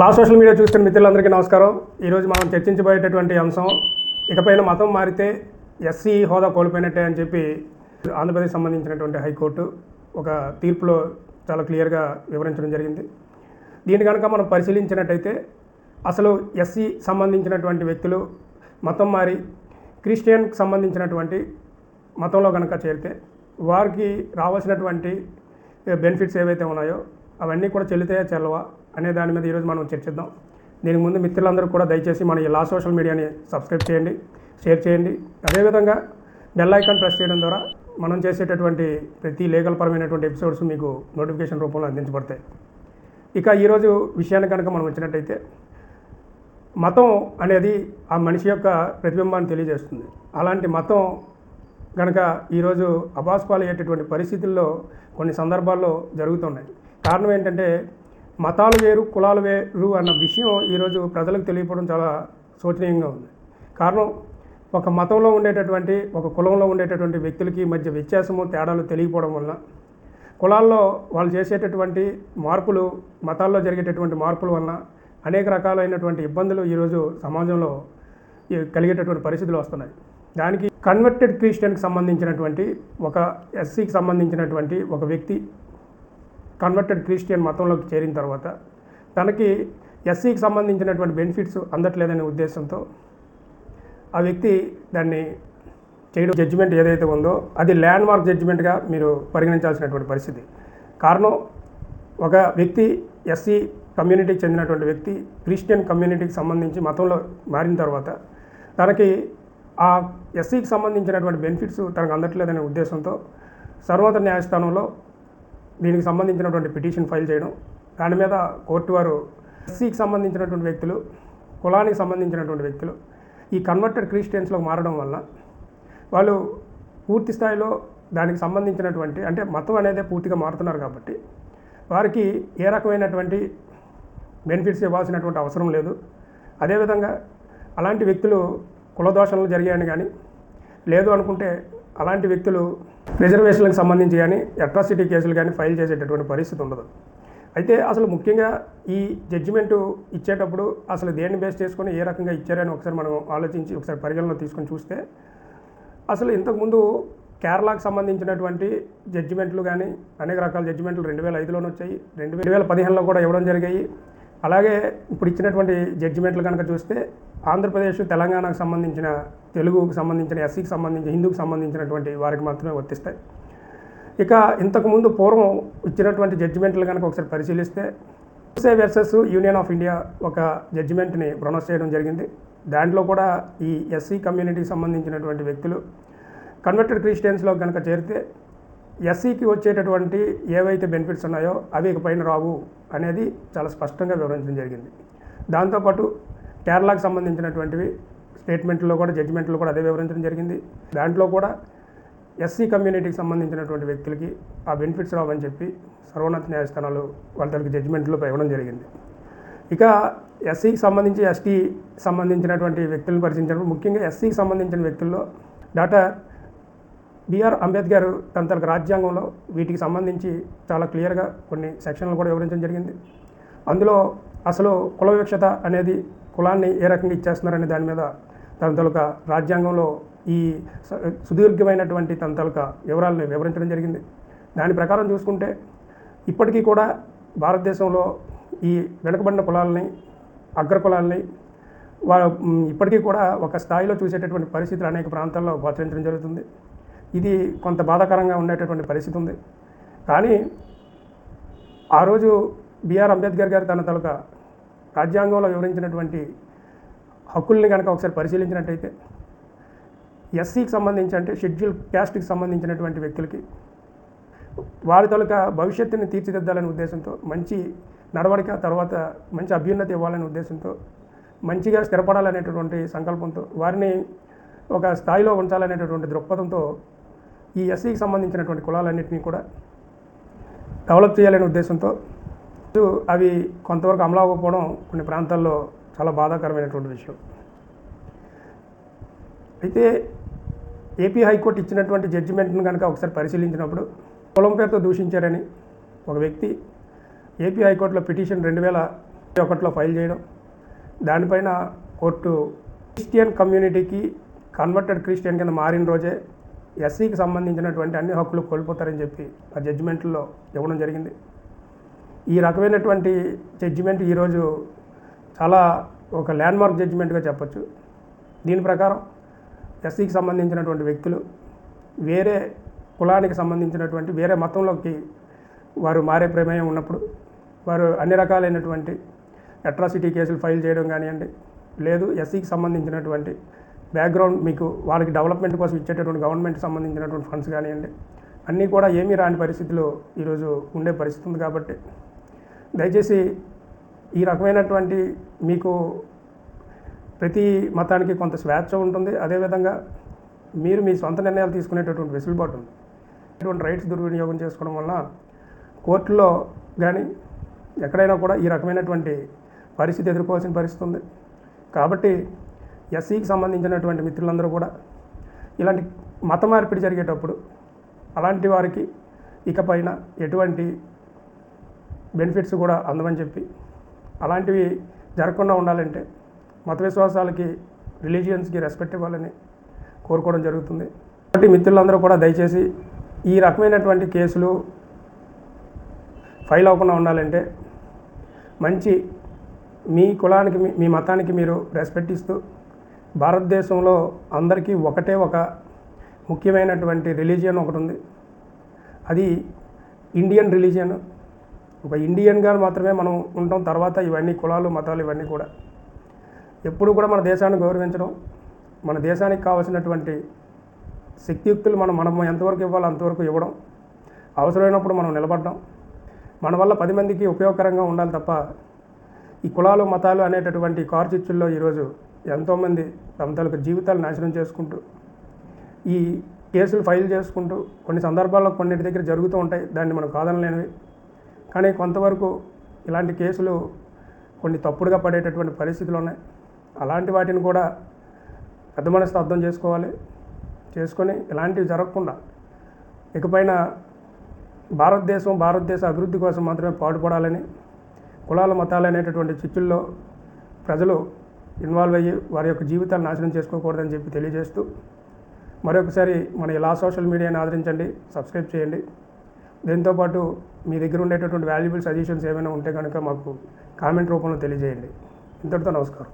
లా social media చూస్తున్న మిత్రులందరికీ నమస్కారం. ఈరోజు మనం చర్చించబోయేటటువంటి అంశం ఇకపైన మతం మారితే ఎస్సీ హోదా కోల్పోయినట్టే అని చెప్పి ఆంధ్రప్రదేశ్ సంబంధించినటువంటి హైకోర్టు ఒక తీర్పులో చాలా క్లియర్గా వివరించడం జరిగింది. దీని కనుక మనం పరిశీలించినట్టయితే అసలు ఎస్సీ సంబంధించినటువంటి వ్యక్తులు మతం మారి క్రిస్టియన్కి సంబంధించినటువంటి మతంలో కనుక చేరితే వారికి రావాల్సినటువంటి బెనిఫిట్స్ ఏవైతే ఉన్నాయో అవన్నీ కూడా చెల్లితే చెల్లవా? అనే దాని మీద ఈరోజు మనం చర్చిద్దాం. దీనికి ముందు మిత్రులందరూ కూడా దయచేసి మన ఈ లా సోషల్ మీడియాని సబ్స్క్రైబ్ చేయండి షేర్ చేయండి. అదేవిధంగా బెల్ ఐకాన్ ప్రెస్ చేయడం ద్వారా మనం చేసేటటువంటి ప్రతి లీగల్ పరమైనటువంటి ఎపిసోడ్స్ మీకు నోటిఫికేషన్ రూపంలో అందించబడతాయి. ఇక ఈరోజు విషయాన్ని కనుక మనం వచ్చినట్టయితే మతం అనేది ఆ మనిషి యొక్క ప్రతిబింబాన్ని తెలియజేస్తుంది. అలాంటి మతం కనుక ఈరోజు అబాస్పాలయ్యేటటువంటి పరిస్థితుల్లో కొన్ని సందర్భాల్లో జరుగుతున్నాయి. కారణం ఏంటంటే మతాలు వేరు కులాలు వేరు అన్న విషయం ఈరోజు ప్రజలకు తెలియపడం చాలా శోచనీయంగా ఉంది. కారణం ఒక మతంలో ఉండేటటువంటి ఒక కులంలో ఉండేటటువంటి వ్యక్తులకి మధ్య వ్యత్యాసము తేడాలు తెలియకపోవడం వలన కులాల్లో వాళ్ళు చేసేటటువంటి మార్పులు మతాల్లో జరిగేటటువంటి మార్పుల వలన అనేక రకాలైనటువంటి ఇబ్బందులు ఈరోజు సమాజంలో కలిగేటటువంటి పరిస్థితులు వస్తున్నాయి. దానికి కన్వర్టెడ్ క్రిస్టియన్కి సంబంధించినటువంటి ఒక ఎస్సీకి సంబంధించినటువంటి ఒక వ్యక్తి కన్వర్టెడ్ క్రిస్టియన్ మతంలోకి చేరిన తర్వాత తనకి ఎస్సీకి సంబంధించినటువంటి బెనిఫిట్స్ అందట్లేదనే ఉద్దేశంతో ఆ వ్యక్తి దాన్ని చేయడం జడ్జిమెంట్ ఏదైతే ఉందో అది ల్యాండ్ మార్క్ జడ్జిమెంట్గా మీరు పరిగణించాల్సినటువంటి పరిస్థితి. కారణం ఒక వ్యక్తి ఎస్సీ కమ్యూనిటీకి చెందినటువంటి వ్యక్తి క్రిస్టియన్ కమ్యూనిటీకి సంబంధించి మతంలో మారిన తర్వాత తనకి ఆ ఎస్సీకి సంబంధించినటువంటి బెనిఫిట్స్ తనకు అందట్లేదనే ఉద్దేశంతో సర్వోన్నత న్యాయస్థానంలో దీనికి సంబంధించినటువంటి పిటిషన్ ఫైల్ చేయడం దాని మీద కోర్టు వారు ఎస్సీకి సంబంధించినటువంటి వ్యక్తులు కులానికి సంబంధించినటువంటి వ్యక్తులు ఈ కన్వర్టెడ్ క్రిస్టియన్స్లో మారడం వల్ల వాళ్ళు పూర్తి స్థాయిలో దానికి సంబంధించినటువంటి అంటే మతం అనేది పూర్తిగా మారుతున్నారు కాబట్టి వారికి ఏ రకమైనటువంటి బెనిఫిట్స్ ఇవ్వాల్సినటువంటి అవసరం లేదు. అదేవిధంగా అలాంటి వ్యక్తులు కులదోషణలు జరిగాయని కానీ లేదు అనుకుంటే అలాంటి వ్యక్తులు రిజర్వేషన్లకు సంబంధించి కానీ అట్రాసిటీ కేసులు కానీ ఫైల్ చేసేటటువంటి పరిస్థితి ఉండదు. అయితే అసలు ముఖ్యంగా ఈ జడ్జిమెంట్ ఇచ్చేటప్పుడు అసలు దేన్ని బేస్ చేసుకొని ఏ రకంగా ఇచ్చారని ఒకసారి మనం ఆలోచించి ఒకసారి పరిగణలో తీసుకొని చూస్తే అసలు ఇంతకుముందు కేరళకు సంబంధించినటువంటి జడ్జిమెంట్లు కానీ అనేక రకాల జడ్జిమెంట్లు రెండు వేల ఐదులోనే వచ్చాయి రెండు వేల పదిహేనులో కూడా ఇవ్వడం జరిగాయి. అలాగే ఇప్పుడు ఇచ్చినటువంటి జడ్జిమెంట్లు కనుక చూస్తే ఆంధ్రప్రదేశ్ తెలంగాణకు సంబంధించిన తెలుగుకు సంబంధించిన ఎస్సీకి సంబంధించిన హిందూకి సంబంధించినటువంటి వారికి మాత్రమే వర్తిస్తాయి. ఇక ఇంతకుముందు పూర్వం ఇచ్చినటువంటి జడ్జిమెంట్లు కనుక ఒకసారి పరిశీలిస్తే యూసే వర్సెస్ యూనియన్ ఆఫ్ ఇండియా ఒక జడ్జిమెంట్ని ప్రొనౌన్స్ చేయడం జరిగింది. దాంట్లో కూడా ఈ ఎస్సీ కమ్యూనిటీకి సంబంధించినటువంటి వ్యక్తులు కన్వర్టెడ్ క్రిస్టియన్స్లో కనుక చేరితే ఎస్సీకి వచ్చేటటువంటి ఏవైతే బెనిఫిట్స్ ఉన్నాయో అవి ఇక పైన రావు అనేది చాలా స్పష్టంగా వివరించడం జరిగింది. దాంతోపాటు కేరళకు సంబంధించినటువంటివి స్టేట్మెంట్లో కూడా జడ్జిమెంట్లో కూడా అదే వివరించడం జరిగింది. దాంట్లో కూడా ఎస్సీ కమ్యూనిటీకి సంబంధించినటువంటి వ్యక్తులకి ఆ బెనిఫిట్స్ రావని చెప్పి సర్వోన్నత న్యాయస్థానాలు వాళ్ళ తనకి జడ్జిమెంట్లో ఇవ్వడం జరిగింది. ఇక ఎస్సీకి సంబంధించి ఎస్టీ సంబంధించినటువంటి వ్యక్తులను పరిశీలించినప్పుడు ముఖ్యంగా ఎస్సీకి సంబంధించిన వ్యక్తుల్లో డాక్టర్ బిఆర్ అంబేద్కర్ తన తనకు రాజ్యాంగంలో వీటికి సంబంధించి చాలా క్లియర్గా కొన్ని సెక్షన్లు కూడా వివరించడం జరిగింది. అందులో అసలు కుల వివక్షత అనేది కులాన్ని ఏ రకంగా ఇచ్చేస్తున్నారనే దాని మీద తన తొలక రాజ్యాంగంలో ఈ సుదీర్ఘమైనటువంటి తన తొలక వివరాలను వివరించడం జరిగింది. దాని ప్రకారం చూసుకుంటే ఇప్పటికీ కూడా భారతదేశంలో ఈ వెనుకబడిన కులాలని అగ్ర కులాలని వా ఇప్పటికీ కూడా ఒక స్థాయిలో చూసేటటువంటి పరిస్థితులు అనేక ప్రాంతాల్లో గోచరించడం జరుగుతుంది. ఇది కొంత బాధాకరంగా ఉండేటటువంటి పరిస్థితి ఉంది. కానీ ఆ రోజు బిఆర్ అంబేద్కర్ గారు తన తలక రాజ్యాంగంలో వివరించినటువంటి హక్కుల్ని కనుక ఒకసారి పరిశీలించినట్టయితే ఎస్సీకి సంబంధించి అంటే షెడ్యూల్ క్యాస్ట్కి సంబంధించినటువంటి వ్యక్తులకి వారి తొలక భవిష్యత్తుని తీర్చిదిద్దాలనే ఉద్దేశంతో మంచి నడవడిక తర్వాత మంచి అభ్యున్నతి ఇవ్వాలనే ఉద్దేశంతో మంచిగా స్థిరపడాలనేటటువంటి సంకల్పంతో వారిని ఒక స్థాయిలో ఉంచాలనేటటువంటి దృక్పథంతో ఈ ఎస్సీకి సంబంధించినటువంటి కులాలన్నింటినీ కూడా డెవలప్ చేయాలనే ఉద్దేశంతో అవి కొంతవరకు అమలు అవ్వకపోవడం కొన్ని ప్రాంతాల్లో చాలా బాధాకరమైనటువంటి విషయం. అయితే ఏపీ హైకోర్టు ఇచ్చినటువంటి జడ్జిమెంట్ను కనుక ఒకసారి పరిశీలించినప్పుడు కులం పేరుతో దూషించారని ఒక వ్యక్తి ఏపీ హైకోర్టులో పిటిషన్ రెండు వేల ఒకటిలో ఫైల్ చేయడం దానిపైన కోర్టు క్రిస్టియన్ కమ్యూనిటీకి కన్వర్టెడ్ క్రిస్టియన్ కింద మారిన రోజే ఎస్సీకి సంబంధించినటువంటి అన్ని హక్కులు కోల్పోతారని చెప్పి ఆ జడ్జిమెంట్లో ఇవ్వడం జరిగింది. ఈ రకమైనటువంటి జడ్జిమెంట్ ఈరోజు చాలా ఒక ల్యాండ్మార్క్ జడ్జిమెంట్గా చెప్పొచ్చు. దీని ప్రకారం ఎస్సీకి సంబంధించినటువంటి వ్యక్తులు వేరే కులానికి సంబంధించినటువంటి వేరే మతంలోకి వారు మారే ప్రమేయం ఉన్నప్పుడు వారు అన్ని రకాలైనటువంటి అట్రాసిటీ కేసులు ఫైల్ చేయడం కానివ్వండి లేదు ఎస్సీకి సంబంధించినటువంటి బ్యాక్గ్రౌండ్ మీకు వాళ్ళకి డెవలప్మెంట్ కోసం ఇచ్చేటటువంటి గవర్నమెంట్ సంబంధించినటువంటి ఫండ్స్ కానివ్వండి అన్నీ కూడా ఏమీ రాని పరిస్థితులు ఈరోజు ఉండే పరిస్థితి ఉంది కాబట్టి దయచేసి ఈ రకమైనటువంటి మీకు ప్రతి మతానికి కొంత స్వేచ్ఛ ఉంటుంది. అదేవిధంగా మీరు మీ సొంత నిర్ణయాలు తీసుకునేటటువంటి వెసులుబాటు ఉంది. ఇటువంటి రైట్స్ దుర్వినియోగం చేసుకోవడం వలన కోర్టులో కానీ ఎక్కడైనా కూడా ఈ రకమైనటువంటి పరిస్థితి ఎదుర్కోవాల్సిన పరిస్థితి ఉంది. కాబట్టి ఎస్సీకి సంబంధించినటువంటి మిత్రులందరూ కూడా ఇలాంటి మత మార్పిడి జరిగేటప్పుడు అలాంటి వారికి ఇకపైన ఎటువంటి బెనిఫిట్స్ కూడా అందమని చెప్పి అలాంటివి జరగకుండా ఉండాలంటే మత విశ్వాసాలకి రిలీజియన్స్కి రెస్పెక్ట్ ఇవ్వాలని కోరుకోవడం జరుగుతుంది. కాబట్టి మిత్రులందరూ కూడా దయచేసి ఈ రకమైనటువంటి కేసులు ఫైల్ అవ్వకుండా ఉండాలంటే మంచి మీ కులానికి మీ- మీ మతానికి మీరు రెస్పెక్ట్ ఇస్తూ భారతదేశంలో అందరికీ ఒకటే ఒక ముఖ్యమైనటువంటి రిలీజియన్ ఒకటి ఉంది. అది ఇండియన్ రిలీజియన్. ఒక ఇండియన్గా మాత్రమే మనం ఉంటాం తర్వాత ఇవన్నీ కులాలు మతాలు ఇవన్నీ కూడా. ఎప్పుడు కూడా మన దేశాన్ని గౌరవించడం మన దేశానికి కావాల్సినటువంటి శక్తియుక్తులు మనం మనం ఎంతవరకు ఇవ్వాలో అంతవరకు ఇవ్వడం అవసరమైనప్పుడు మనం నిలబడడం మన వల్ల పది మందికి ఉపయోగకరంగా ఉండాలి తప్ప ఈ కులాలు మతాలు అనేటటువంటి కార్చిచ్చుల్లో ఈరోజు ఎంతోమంది తమ తాలూకు జీవితాలు నాశనం చేసుకుంటూ ఈ కేసులు ఫైల్ చేసుకుంటూ కొన్ని సందర్భాల్లో కొన్నిటి దగ్గర జరుగుతూ ఉంటాయి. దాన్ని మనం కాదనలేనివి. కానీ కొంతవరకు ఇలాంటి కేసులు కొన్ని తప్పుడుగా పడేటటువంటి పరిస్థితులు ఉన్నాయి. అలాంటి వాటిని కూడా పెద్ద మనసుతో అర్థం చేసుకోవాలి. చేసుకొని ఇలాంటివి జరగకుండా ఇకపైన భారతదేశం భారతదేశ అభివృద్ధి కోసం మాత్రమే పాటుపడాలని కులాల మతాలు అనేటటువంటి చిచ్చుల్లో ప్రజలు ఇన్వాల్వ్ అయ్యి వారి యొక్క జీవితాలు నాశనం చేసుకోకూడదని చెప్పి తెలియజేస్తూ మరొకసారి మన ఇలా సోషల్ మీడియాని ఆదరించండి సబ్స్క్రైబ్ చేయండి. దీంతోపాటు మీ దగ్గర ఉండేటటువంటి వాల్యుబుల్ సజెషన్స్ ఏమైనా ఉంటే కనుక మాకు కామెంట్ రూపంలో తెలియజేయండి. ఇంతటితో నమస్కారం.